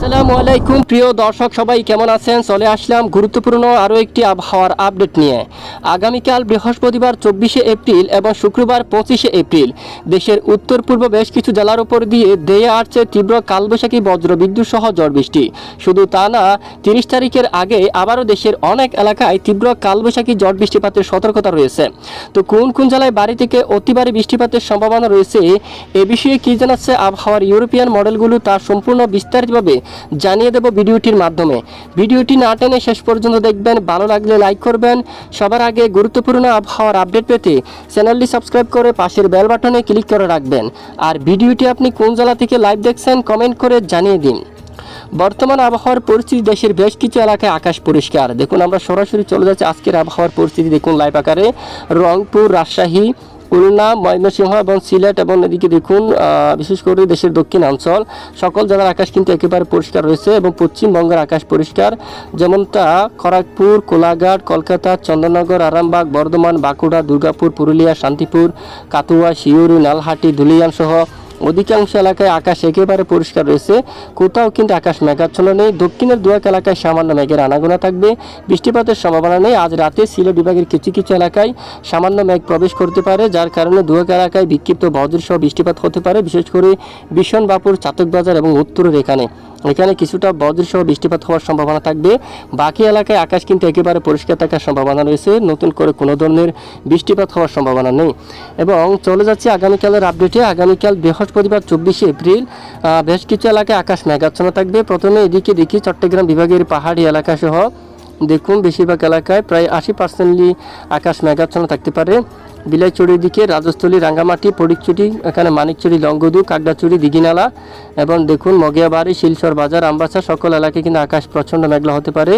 আসসালামু আলাইকুম, প্রিয় দর্শক সবাই কেমন আছেন? চলে আসলাম গুরুত্বপূর্ণ আরও একটি আবহাওয়ার আপডেট নিয়ে। আগামীকাল বৃহস্পতিবার চব্বিশে এপ্রিল এবং শুক্রবার পঁচিশে এপ্রিল। দেশের উত্তর পূর্ব বেশ কিছু জেলার উপর দিয়ে দেয়ে আসছে তীব্র কালবৈশাখী বজ্র বিদ্যুৎ সহ ঝড় বৃষ্টি শুধু তা না, তিরিশ তারিখের আগে আবারও দেশের অনেক এলাকায় তীব্র কালবৈশাখী ঝড় বৃষ্টিপাতের সতর্কতা রয়েছে। তো কোন কোন জেলায় বাড়ি থেকে অতিবারে বৃষ্টিপাতের সম্ভাবনা রয়েছে, এ বিষয়ে কী জানাচ্ছে আবহাওয়ার ইউরোপিয়ান মডেলগুলো তা সম্পূর্ণ বিস্তারিতভাবে জানিয়ে দেব ভিডিওটির মাধ্যমে। ভিডিওটি না টেনে শেষ পর্যন্ত দেখবেন, ভালো লাগলে লাইক করবেন। সবার আগে গুরুত্বপূর্ণ আবহাওয়ার আপডেট পেতে চ্যানেলটি সাবস্ক্রাইব করে পাশের বেল বাটনে ক্লিক করে রাখবেন। আর ভিডিওটি আপনি কোন জেলা থেকে লাইভ দেখছেন কমেন্ট করে জানিয়ে দিন। বর্তমান আবহাওয়ার পরিস্থিতি দেশের বেশ কিছু এলাকায় আকাশ পরিষ্কার। দেখুন, আমরা সরাসরি চলে যাচ্ছি আজকের আবহাওয়ার পরিস্থিতি। দেখুন লাইভ আকারে রংপুর, রাজশাহী খুলনা, ময়মনসিংহ এবং সিলেট এবং এদিকে দেখুন বিশেষ করে দেশের দক্ষিণাঞ্চল। সকল জেলার আকাশ কিন্তু একেবারে পরিষ্কার রয়েছে এবং পশ্চিমবঙ্গের আকাশ পরিষ্কার। যেমনটা খড়গপুর, কোলাঘাট, কলকাতা চন্দননগর আরামবাগ, বর্ধমান, বাঁকুড়া, দুর্গাপুর, পুরুলিয়া, শান্তিপুর কাতুয়া শিউরি নালহাটি ধুলিয়ান সহ অধিকাংশ এলাকায় আকাশ একেবারে পরিষ্কার রয়েছে। কোথাও কিন্তু আকাশ মেঘাচ্ছন্ন নেই। দক্ষিণের দু এক এলাকায় সামান্য মেঘের আনাগোনা থাকবে। বৃষ্টিপাতের সম্ভাবনা নেই। আজ রাতে সিলেট বিভাগের কিছু কিছু এলাকায় সামান্য মেঘ প্রবেশ করতে পারে, যার কারণে দু এক এলাকায় বিক্ষিপ্ত বজ্রসহ বৃষ্টিপাত হতে পারে। বিশেষ করে ভীষণ বাপুর চাতকবাজার এবং উত্তরের এখানে। এখানে কিছুটা বজ্রসহ বৃষ্টিপাত হওয়ার সম্ভাবনা থাকবে। বাকি এলাকায় আকাশ কিন্তু একেবারে পরিষ্কার থাকার সম্ভাবনা রয়েছে। নতুন করে কোনো ধরনের বৃষ্টিপাত হওয়ার সম্ভাবনা নেই। এবং চলে যাচ্ছে আগামীকালের আপডেটে। আগামীকাল বৃহস্পতিবার চব্বিশে এপ্রিল বেশ কিছু এলাকায় আকাশ মেঘাচ্ছন্ন থাকবে। প্রথমে এদিকে দেখি চট্টগ্রাম বিভাগের পাহাড়ি এলাকা সহ দেখুন, বেশিরভাগ এলাকায় প্রায় আশি পার্সেন্টলি আকাশ মেঘাচ্ছন্ন থাকতে পারে। বিলাইচুরির দিকে রাজস্থলী, রাঙ্গামাটি পরিকচুরি এখানে মানিকচুরি লঙ্গদু কাকড়াচুরি, দিঘিনালা এবং দেখুন মগিয়াবাড়ি, শিলচর বাজার, আমবাসা, সকল এলাকায় কিন্তু আকাশ প্রচণ্ড মেঘলা হতে পারে।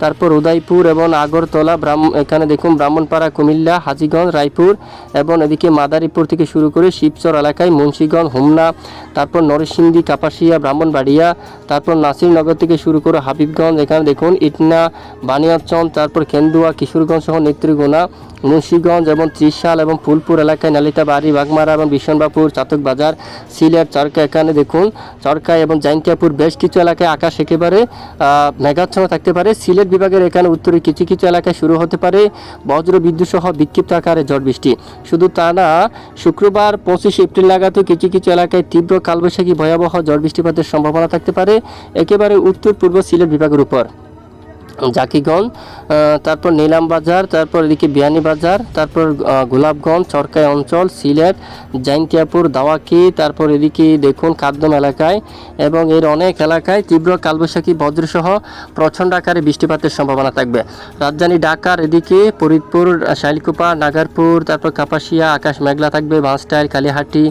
তারপর উদয়পুর এবং আগরতলা, ব্রাহ্ম, এখানে দেখুন ব্রাহ্মণপাড়া, কুমিল্লা, হাজিগঞ্জ, রায়পুর এবং এদিকে মাদারীপুর থেকে শুরু করে শিবচর এলাকায় মুন্সীগঞ্জ, হোমনা, তারপর নরসিংদী, কাপাসিয়া, ব্রাহ্মণবাড়িয়া, তারপর নাসিরনগর থেকে শুরু করে হাবিবগঞ্জ, এখানে দেখুন ইটনা বানিয়াচন্দ তারপর কেন্দুয়া, কিশোরগঞ্জ সহ নেত্রীগোনা মুন্সীগঞ্জ এবং ত্রিশাল এবং ফুলপুর এলাকায় নালিতাবাড়ি, বাগমারা এবং বিশনবাপুর চাতক বাজার, সিলেট, চরকা। এখানে দেখুন, চরকা এবং জাইন্তিয়াপুর বেশ কিছু এলাকায় আকাশ একেবারে মেঘাচ্ছন্ন থাকতে পারে। সিলেট বিভাগের এখানে উত্তরে কিছু কিছু এলাকায় শুরু হতে পারে বজ্র বিদ্যুৎ সহ বিক্ষিপ্ত আকারে ঝড় বৃষ্টি। শুধু তা না, শুক্রবার পঁচিশ এপ্রিল নাগাদও কিছু কিছু এলাকায় তীব্র কালবৈশাখী ভয়াবহ ঝড় বৃষ্টিপাতের সম্ভাবনা থাকতে পারে, একেবারে উত্তর পূর্ব সিলেট বিভাগের উপর। জাকিগঞ্জ তারপর নিলাম বাজার, তারপর এদিকে বিয়ানী বাজার, তারপর গোলাপগঞ্জ, চরকাই অঞ্চল, সিলেট, জাইন্তিয়াপুর, দাওয়াকি, তারপর এদিকে দেখুন কাদ্দম এলাকায় এবং এর অনেক এলাকায় তীব্র কালবৈশাখী, বজ্রসহ প্রচণ্ড আকারে বৃষ্টিপাতের সম্ভাবনা থাকবে। রাজধানী ঢাকার এদিকে ফরিদপুর, শাইলকুপা, নাগারপুর, তারপর কাপাসিয়া, আকাশ মেঘলা থাকবে বাঁশটাইল কালীহাটি,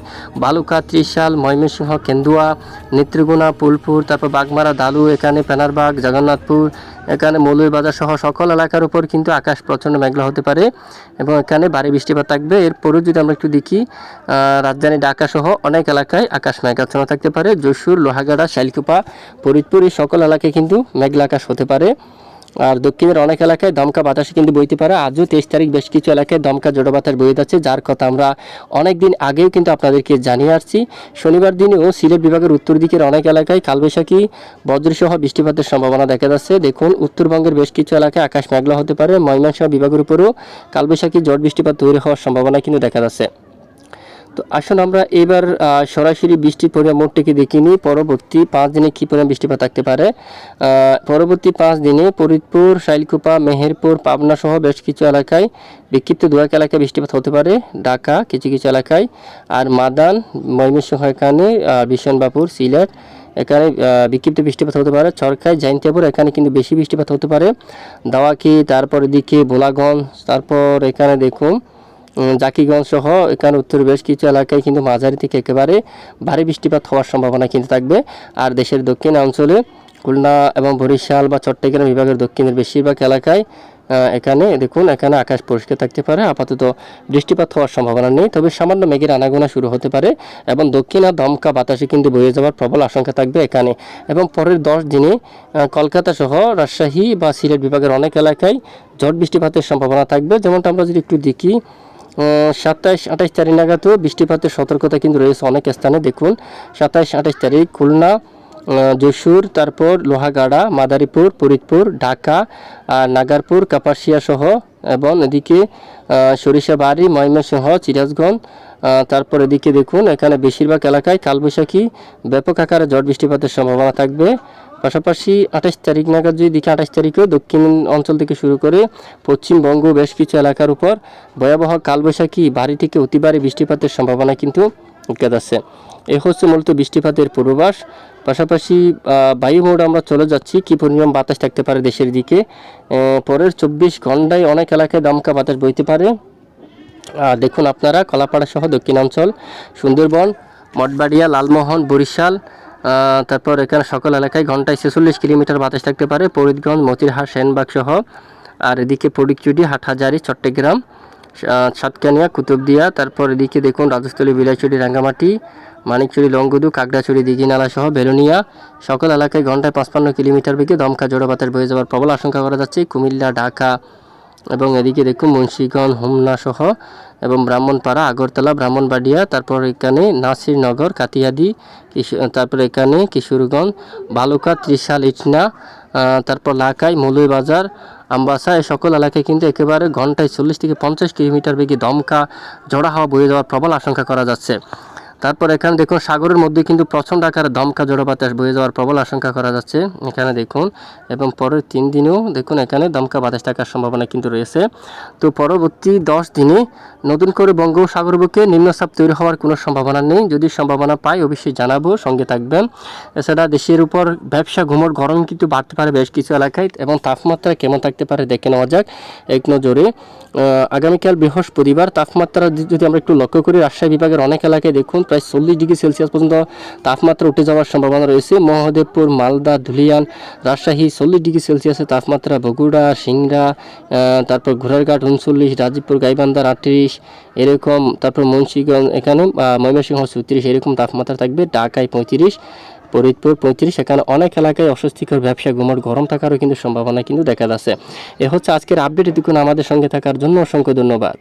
বালুকা, ত্রিশাল, ময়মনসিংহ, কেন্দুয়া নেত্রীগুনা ফুলপুর তারপর বাগমারা, দালু, এখানে পেনারবাগ জগন্নাথপুর, এখানে মৌলভীবাজার সহ সকল এলাকার উপর কিন্তু আকাশ প্রচণ্ড মেঘলা হতে পারে এবং এখানে ভারী বৃষ্টিপাত থাকবে। এরপরেও যদি আমরা একটু দেখি রাজধানী ঢাকা সহ অনেক এলাকায় আকাশ মেঘাচ্ছন্ন থাকতে পারে। যশোর, লোহাগাড়া, শাইলকুপা, ফরিদপুর এই সকল এলাকায় কিন্তু মেঘলা আকাশ হতে পারে। আর দক্ষিণের অনেক এলাকায় দমকা বাতাসে কিন্তু বইতে পারে। আজও তেইশ তারিখ বেশ কিছু এলাকায় দমকা জোড়ো বাতাস বয়ে যাচ্ছে, যার কথা আমরা অনেক দিন আগেও কিন্তু আপনাদেরকে জানিয়ে আসছি। শনিবার দিনেও সিলেট বিভাগের উত্তর দিকের অনেক এলাকায় কালবৈশাখী, বজ্রসহ বৃষ্টিপাতের সম্ভাবনা দেখা যাচ্ছে। দেখুন, উত্তরবঙ্গের বেশ কিছু এলাকায় আকাশ মেঘলা হতে পারে। ময়মনসিংহ বিভাগের উপরেও কালবৈশাখী জট বৃষ্টিপাত তৈরি হওয়ার সম্ভাবনা কিন্তু দেখা যাচ্ছে। তো আসুন আমরা এবার সরাসরি বৃষ্টির পরিমাণ মোটটিকে দেখে নিই। পরবর্তী পাঁচ দিনে কী পরিমাণ বৃষ্টিপাত থাকতে পারে? পরবর্তী পাঁচ দিনে ফরিদপুর, শাইলকুপা, মেহেরপুর পাবনা সহ বেশ কিছু এলাকায় বিক্ষিপ্ত দু এক এলাকায় বৃষ্টিপাত হতে পারে। ঢাকা, কিছু কিছু এলাকায়। আর মাদান, ময়মনসিংহ, এখানে বিশনবাপুর সিলেট, এখানে বিক্ষিপ্ত বৃষ্টিপাত হতে পারে। চরকায়, জাইন্তিয়াপুর, এখানে কিন্তু বেশি বৃষ্টিপাত হতে পারে। দাওয়াকি, তারপর এদিকে বোলাগঞ্জ, তারপর এখানে দেখুন জাকিগঞ্জ সহ এখানে উত্তর বেশ কিছু এলাকায় কিন্তু মাঝারি থেকে একেবারে ভারী বৃষ্টিপাত হওয়ার সম্ভাবনা কিন্তু থাকবে। আর দেশের দক্ষিণ অঞ্চলে খুলনা এবং বরিশাল বা চট্টগ্রাম বিভাগের দক্ষিণের বেশিরভাগ এলাকায় এখানে দেখুন, এখানে আকাশ পরিষ্কার থাকতে পারে। আপাতত বৃষ্টিপাত হওয়ার সম্ভাবনা নেই, তবে সামান্য মেঘের আনাগোনা শুরু হতে পারে এবং দক্ষিণ আর দমকা বাতাসে কিন্তু বয়ে যাওয়ার প্রবল আশঙ্কা থাকবে এখানে। এবং পরের দশ দিনে কলকাতা সহ রাজশাহী বা সিলেট বিভাগের অনেক এলাকায় ঝড় বৃষ্টিপাতের সম্ভাবনা থাকবে। যেমনটা আমরা যদি একটু দেখি সাতাইশ, আঠাইশ তারিখ নাগাদও বৃষ্টিপাতের সতর্কতা কিন্তু রয়েছে অনেক স্থানে, দেখুন। সাতাইশ, আঠাইশ তারিখ খুলনা যশোর, তারপর লোহাগাড়া, মাদারীপুর, ফরিদপুর, ঢাকা, আর নাগারপুর, কাপাসিয়া সহ এবং এদিকে সরিষাবাড়ি, ময়মনসিংহ চিরাজগঞ্জ তারপর এদিকে দেখুন, এখানে বেশিরভাগ এলাকায় কালবৈশাখী, ব্যাপক আকারে ঝড় বৃষ্টিপাতের সম্ভাবনা থাকবে। পাশাপাশি আঠাশ তারিখ নাগাদ যদি দেখি আঠাশ তারিখেও দক্ষিণ অঞ্চল থেকে শুরু করে পশ্চিমবঙ্গ বেশ কিছু এলাকার উপর ভয়াবহ কালবৈশাখী ভারী থেকে অতি ভারী বৃষ্টিপাতের সম্ভাবনা কিন্তু উঠে যাচ্ছে। এ হচ্ছে মূলত বৃষ্টিপাতের পূর্বাভাস। পাশাপাশি আহ, বায়ু মোড আমরা চলে যাচ্ছি। কি পরিমাণ বাতাস থাকতে পারে দেশের দিকে? পরের চব্বিশ ঘন্টায় অনেক এলাকায় দমকা বাতাস বইতে পারে। দেখুন আপনারা কলাপাড়া সহ দক্ষিণাঞ্চল সুন্দরবন মঠবাড়িয়া লালমোহন বরিশাল তারপর এখানে সকল এলাকায় ঘন্টায় ছেচল্লিশ কিলোমিটার বাতাস থাকতে পারে। ফরিদগঞ্জ, মতিরহাট, সেনবাগ সহ। আর এদিকে ফটিকচুটি হাটহাজারি, চট্টগ্রাম সাতকানিয়া, কুতুবদিয়া, তারপর এদিকে দেখুন রাজস্থলী, বিলাইচুরি, রাঙ্গামাটি, মানিকচুরি, লংগুদু, কাকড়াচুরি, দিঘিনালা সহ বেলুনিয়া। সকল এলাকায় ঘন্টায় পাঁচপান্ন কিলোমিটার বেগে দমকা জোড়ো বাতাস বয়ে যাওয়ার প্রবল আশঙ্কা করা যাচ্ছে। কুমিল্লা, ঢাকা এবং এদিকে দেখুন মুন্সিগঞ্জ হোমনা সহ এবং ব্রাহ্মণপাড়া, আগরতলা, ব্রাহ্মণবাড়িয়া, তারপর এখানে নাসিরনগর কাতিয়াদি তারপর এখানে কিশোরগঞ্জ, বালুকা, ত্রিশাল, ইটনা তারপর লাকাই মৌলভীবাজার আমবাসা, এই সকল এলাকায় কিন্তু একেবারে ঘন্টায় চল্লিশ থেকে পঞ্চাশ কিলোমিটার বেগে দমকা, জোড়া হাওয়া বয়ে যাওয়ার প্রবল আশঙ্কা করা যাচ্ছে। তারপর এখানে দেখুন, সাগরের মধ্যে কিন্তু প্রচণ্ড আকারে দমকা জোড়া বাতাস বয়ে যাওয়ার প্রবল আশঙ্কা করা যাচ্ছে। এখানে দেখুন, এবং পরের তিন দিনেও দেখুন, এখানে দমকা বাতাস থাকার সম্ভাবনা কিন্তু রয়েছে। তো পরবর্তী দশ দিনে নতুন করে বঙ্গোপসাগর বুকে নিম্নচাপ তৈরি হওয়ার কোনো সম্ভাবনা নেই। যদি সম্ভাবনা পাই, অবশ্যই জানাব, সঙ্গে থাকবেন। এছাড়া দেশের উপর ব্যবসা ঘুমোর গরম কিন্তু বাড়তে পারে বেশ কিছু এলাকায়, এবং তাপমাত্রা কেমন থাকতে পারে দেখে নেওয়া যাক। এক নজরে আগামীকাল বৃহস্পতিবার তাপমাত্রা যদি আমরা একটু লক্ষ্য করি, রাজশাহী বিভাগের অনেক এলাকায় দেখুন, প্রায় চল্লিশ ডিগ্রি সেলসিয়াস পর্যন্ত তাপমাত্রা উঠে যাওয়ার সম্ভাবনা রয়েছে। মহাদেবপুর, মালদা, ধুলিয়ান, রাজশাহী চল্লিশ ডিগ্রি সেলসিয়াসের তাপমাত্রা, বগুড়া, সিংড়া তারপর ঘোড়ারঘাট উনচল্লিশ, রাজীবপুর গাইবান্ধার আটত্রিশ, এরকম, তারপর মুন্সিগঞ্জ এখানে ময়মনসিংহ চৌত্রিশ এরকম তাপমাত্রা থাকবে, ঢাকায় পঁয়ত্রিশ ফরিদপুর, পঁয়ত্রিশ, এখানে অনেক এলাকায় অস্বস্তিকর ব্যবসা গুমট, গরম থাকারও কিন্তু সম্ভাবনা কিন্তু দেখা যাচ্ছে। এ হচ্ছে আজকের আপডেট এটুকুন আমাদের সঙ্গে থাকার জন্য অসংখ্য ধন্যবাদ।